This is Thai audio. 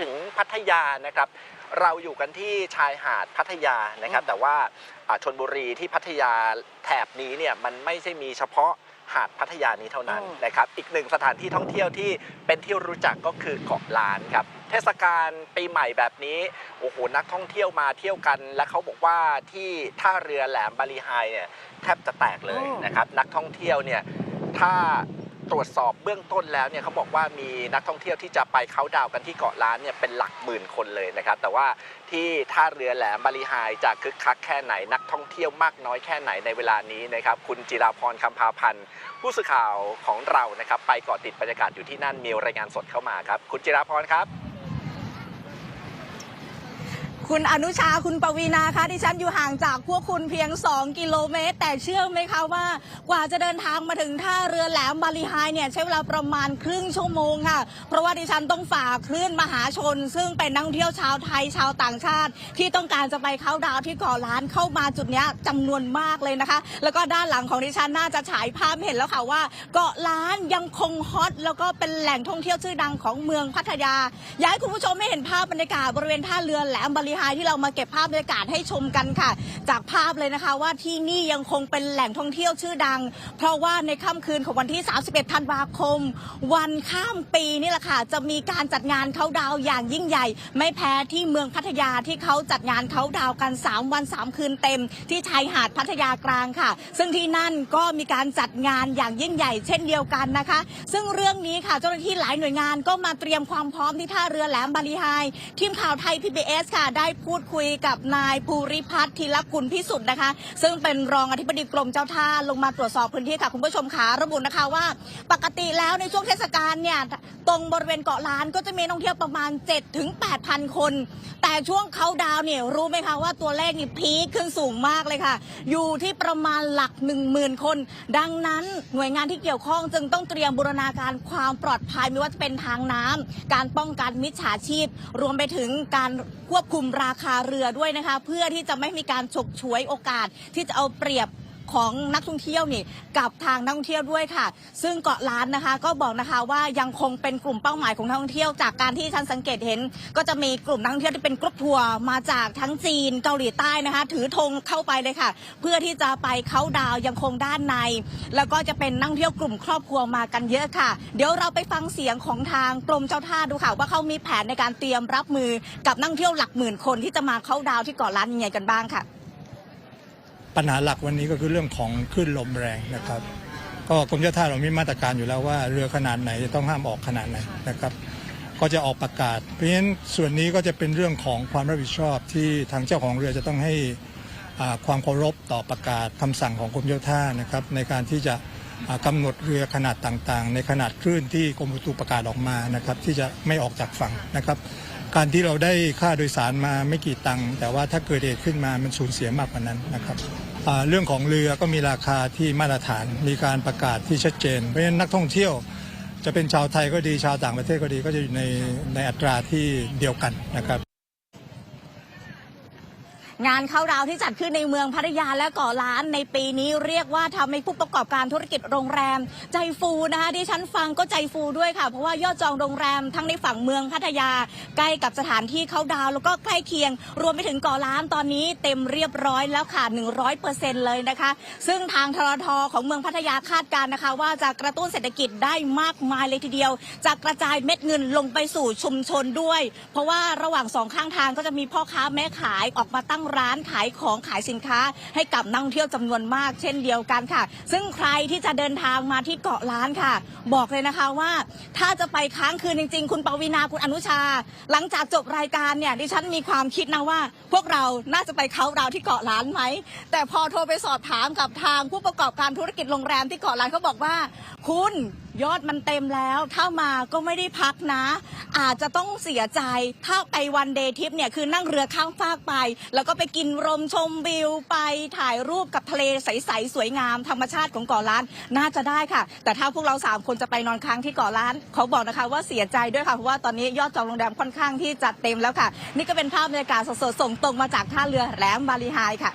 ถึงพัทยานะครับเราอยู่กันที่ชายหาดพัทยานะครับ แต่ว่าอ่าชนบุรีที่พัทยาแถบนี้เนี่ยมันไม่ใช่มีเฉพาะหาดพัทยานี้เท่านั้นอืมนะครับ อีกหนึ่งสถานที่ท่องเที่ยวที่เป็นที่รู้จักก็คือเกาะล้านครับ เทศกาลปีใหม่แบบนี้ โอ้โห นักท่องเที่ยวมาเที่ยวกัน และเขาบอกว่าที่ท่าเรือแหลมบาลีไฮเนี่ยแทบจะแตกเลยนะครับ นักท่องเที่ยวเนี่ยถ้า ตรวจสอบเบื้องต้นแล้วเนี่ยเขาบอกว่ามีนักท่องเที่ยวที่จะไปเขาดาวกันที่เกาะล้านเนี่ยเป็นหลักหมื่นคนเลยนะครับแต่ว่าที่ท่าเรือแหลมบาลีไฮจะคึกคักแค่ไหนนักท่องเที่ยวมากน้อยแค่ไหนในเวลานี้นะครับคุณจิราพรคำพาพันธ์ผู้สื่อข่าวของเรานะครับไปเกาะติดบรรยากาศอยู่ที่นั่นมีรายงานสดเข้ามาครับ คุณจิราพรครับ คุณอนุชาคุณปวีนาคะดิฉันอยู่ห่างจากพวกคุณเพียง 2 กิโลเมตร แต่เชื่อไหมคะว่ากว่าจะเดินทางมาถึงท่าเรือแหลมบาลีไฮเนี่ยใช้เวลาประมาณครึ่งชั่วโมงค่ะ เพราะว่าดิฉันต้องฝ่าคลื่นมหาชน ซึ่งเป็นนักท่องเที่ยวชาวไทยชาวต่างชาติ ที่ต้องการจะไปเข้าดาวที่เกาะล้านเข้ามาจุดนี้ยจำนวนมากเลยนะคะ แล้วก็ด้านหลังของดิฉันน่าจะฉายภาพเห็นแล้วค่ะว่า เกาะล้านยังคงฮอตแล้วก็เป็นแหล่งท่องเที่ยวชื่อดังของเมืองพัทยาอยากให้คุณผู้ชมไม่เห็นภาพบรรยากาศบริเวณท่าเรือแหลมบาลีไฮที่เรามาเก็บภาพบรรยากาศให้ชมกันค่ะ จากภาพเลยนะคะว่าที่นี่ยังคงเป็นแหล่งท่องเที่ยวชื่อดัง เพราะว่าในค่ำคืนของวันที่ 31 ธันวาคม วันข้ามปีนี่แหละค่ะ จะมีการจัดงานเขาดาวอย่างยิ่งใหญ่ ไม่แพ้ที่เมืองพัทยาที่เขาจัดงานเขาดาวกัน 3 วัน 3 คืนเต็ม ที่ชายหาดพัทยากลางค่ะ ซึ่งที่นั่นก็มีการจัดงานอย่างยิ่งใหญ่ เช่นเดียวกันนะคะ ซึ่งเรื่องนี้ค่ะเจ้าหน้าที่หลายหน่วยงานก็มาเตรียมความพร้อมที่ท่าเรือแหลมบาลีไฮทีมข่าวไทย PBS ค่ะได้พูดคุยกับนายภูริพัฒน์ธีรกุลพิสุทธิ์นะคะ ซึ่งเป็นรองอธิบดีกรมเจ้าท่าลงมาตรวจสอบพื้นที่ค่ะคุณผู้ชมขาระบุนะคะว่า ปกติแล้วในช่วงเทศกาลเนี่ยตรงบริเวณเกาะล้านก็จะมีนักท่องเที่ยวประมาณ 7 ถึง 8,000 คน แต่ช่วงเขาดาวเนี่ยรู้ไหมคะว่าตัวเลขนี่พีคขึ้นสูงมากเลยค่ะ อยู่ที่ประมาณหลัก 10,000 คน ดังนั้นหน่วยงานที่เกี่ยวข้องจึงต้องเตรียมบูรณาการความปลอดภัยไม่ว่าจะเป็นทางน้ำการป้องกันมิจฉาชีพ รวมไปถึงการควบคุมราคาเรือด้วยนะคะ เพื่อที่จะไม่มีการฉกฉวยโอกาสที่จะเอาเปรียบ ของนักท่องเที่ยวนี่กับทางนักท่องเที่ยวด้วยค่ะ ซึ่งเกาะล้านนะคะ ก็บอกนะคะว่ายังคงเป็นกลุ่มเป้าหมายของนักท่องเที่ยวจากการที่ฉันสังเกตเห็น ก็จะมีกลุ่มนักท่องเที่ยวที่เป็นกรุ๊ปทัวร์มาจากทั้งจีนเกาหลีใต้นะคะ ถือธงเข้าไปเลยค่ะ เพื่อที่จะไปเข้าดาวยังคงด้านใน แล้วก็จะเป็นนักท่องเที่ยวกลุ่มครอบครัวมากันเยอะค่ะ เดี๋ยวเราไปฟังเสียงของทางกรมเจ้าท่าดูค่ะ ว่าเขามีแผนในการเตรียมรับมือกับนักท่องเที่ยวหลักหมื่นคนที่จะมาเข้าดาวที่เกาะล้านยังไงกันบ้างค่ะ ปัญหาหลักวันนี้ก็คือเรื่องของคลื่นลมแรงนะครับ ก็กรมเจ้าท่าเรามีมาตรการอยู่แล้วว่าเรือขนาดไหนจะต้องห้ามออกขนาดไหนนะครับ ก็จะออกประกาศ เพราะฉะนั้นส่วนนี้ก็จะเป็นเรื่องของความรับผิดชอบที่ทางเจ้าของเรือจะต้องให้ความเคารพต่อประกาศคำสั่งของกรมเจ้าท่านะครับ ในการที่จะอ่ากำหนดเรือขนาดต่างๆ ในขนาดคลื่นที่กรมอุตุประกาศออกมานะครับ ที่จะไม่ออกจากฝั่งนะครับ การที่เราได้ค่าโดยสารมาไม่กี่ตังค์แต่ว่าถ้าเกิดเหตุขึ้นมามันสูญเสียมากกว่านั้นนะครับเรื่องของเรือก็มีราคาที่มาตรฐาน มีการประกาศที่ชัดเจน เพราะฉะนั้นนักท่องเที่ยวจะเป็นชาวไทยก็ดีชาวต่างประเทศก็ดีก็จะอยู่ในในอัตราที่เดียวกันนะครับ งานเข้าดาว์ที่จัดขึ้นในเมืองพัทยาและเกาะล้านในปีนี้เรียกว่าทำให้ผู้ประกอบการธุรกิจโรงแรม ใจฟูนะคะที่ฉันฟังก็ใจฟูด้วยค่ะ เพราะว่ายอดจองโรงแรมทั้งในฝั่งเมืองพัทยา ใกล้กับสถานที่เข้าดาว์แล้วก็ใกล้เคียง รวมไปถึงเกาะล้านตอนนี้เต็มเรียบร้อยแล้วค่ะ 100%เลยนะคะ ซึ่งทางทรทของเมืองพัทยาคาดการณ์นะคะ ว่าจะกระตุ้นเศรษฐกิจได้มากมายเลยทีเดียว จะกระจายเม็ดเงินลงไปสู่ชุมชนด้วย เพราะว่าระหว่างสองข้างทางก็จะมีพ่อค้าแม่ขายออกมาตั้งร้านขายของขายสินค้า ให้กับนักท่องเที่ยวจำนวนมากเช่นเดียวกันค่ะ ซึ่งใครที่จะเดินทางมาที่เกาะล้านค่ะ บอกเลยนะคะว่า ถ้าจะไปค้างคืนจริง ๆ คุณปวีนาคุณอนุชา หลังจากจบรายการเนี่ยดิฉันมีความคิดนะว่า พวกเราน่าจะไปเขาน์ดาวที่เกาะล้านไหมแต่พอโทรไปสอบถามกับทางผู้ประกอบการธุรกิจโรงแรมที่เกาะล้านเขาบอกว่า คุณ ยอดมันเต็มแล้ว ถ้ามาก็ไม่ได้พักนะ อาจจะต้องเสียใจ ถ้าไปวันเดย์ทริปเนี่ยคือนั่งเรือข้ามฟากไป แล้วก็ไปกินรมชมวิวไปถ่ายรูปกับทะเลใสๆสวยงามธรรมชาติของเกาะล้านน่าจะได้ค่ะ แต่ถ้าพวกเราสามคนจะไปนอนค้างที่เกาะล้านเขาบอกนะคะว่าเสียใจด้วยค่ะเพราะว่าตอนนี้ยอดจองโรงแรมค่อนข้างที่จะเต็มแล้วค่ะ นี่ก็เป็นภาพบรรยากาศสดๆส่งตรงมาจากท่าเรือแหลมบาลีไฮค่ะ